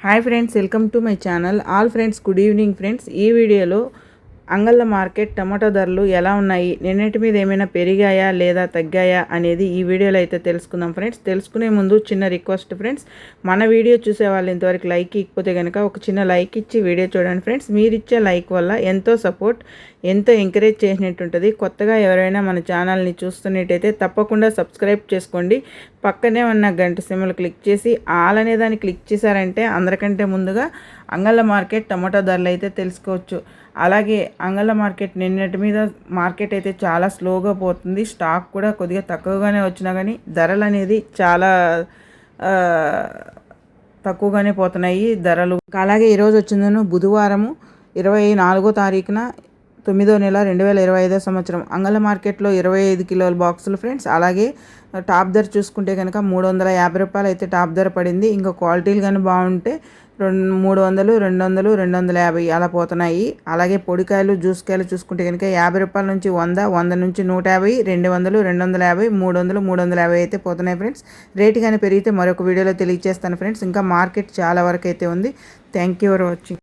Hi friends welcome to my channel all friends good evening friends ఈ వీడియోలో అంగళ్ళ market tomato ధరలు ఎలా ఉన్నాయి? నిన్నటి మీద ఏమైనా పెరిగాయా లేదా తగ్గాయా అనేది ఈ వీడియోలో అయితే తెలుసుకుందాం ఫ్రెండ్స్. తెలుసుకునే ముందు చిన్న రిక్వెస్ట్ ఫ్రెండ్స్. మన వీడియో చూసే వాళ్ళు ఇంతవరకు లైక్ ఇకపోతే కనుక ఒక చిన్న లైక్ ఇచ్చి వీడియో చూడండి ఫ్రెండ్స్. మీరు ఇచ్చే లైక్ వల్ల ఎంతో సపోర్ట్ ఎంతో ఎంకరేజ్ చేసినట్టు ఉంటుంది. కొత్తగా ఎవరైనా మన ఛానల్ని చూస్తున్నట్టయితే తప్పకుండా సబ్స్క్రైబ్ చేసుకోండి. పక్కనే ఉన్న గంట సిమ్మలు క్లిక్ చేసి ఆల్ అనే దాన్ని క్లిక్ చేశారంటే అందరికంటే ముందుగా అంగళ్ళ మార్కెట్ టమాటో ధరలు అయితే తెలుసుకోవచ్చు. అలాగే అంగళ్ళ మార్కెట్ నిన్నటి మీద మార్కెట్ అయితే చాలా స్లోగా పోతుంది. స్టాక్ కూడా కొద్దిగా తక్కువగానే వచ్చినా కానీ ధరలు అనేది చాలా తక్కువగానే పోతున్నాయి. ధరలు అలాగే ఈరోజు వచ్చిందను బుధవారము ఇరవై నాలుగో తారీఖున తొమ్మిదో నెల రెండు వేల ఇరవై ఐదో సంవత్సరం. అంగళ మార్కెట్లో ఇరవై ఐదు కిలోల బాక్సులు ఫ్రెండ్స్. అలాగే టాప్ ధర చూసుకుంటే కనుక మూడు వందల యాభై రూపాయలు అయితే టాప్ ధర పడింది. ఇంకా క్వాలిటీలు కానీ బాగుంటే రెండు మూడు వందలు రెండు వందలు రెండు వందల యాభై అలా పోతున్నాయి. అలాగే పొడికాయలు జ్యూస్ కాయలు చూసుకుంటే కనుక యాభై రూపాయల నుంచి వంద వంద నుంచి నూట యాభై రెండు వందలు రెండు వందల యాభై మూడు వందలు మూడు వందల యాభై అయితే పోతున్నాయి ఫ్రెండ్స్. రేటు కానీ పెరిగితే మరొక వీడియోలో తెలియజేస్తాను ఫ్రెండ్స్. ఇంకా మార్కెట్ చాలా వరకు అయితే ఉంది. Thank you for watching.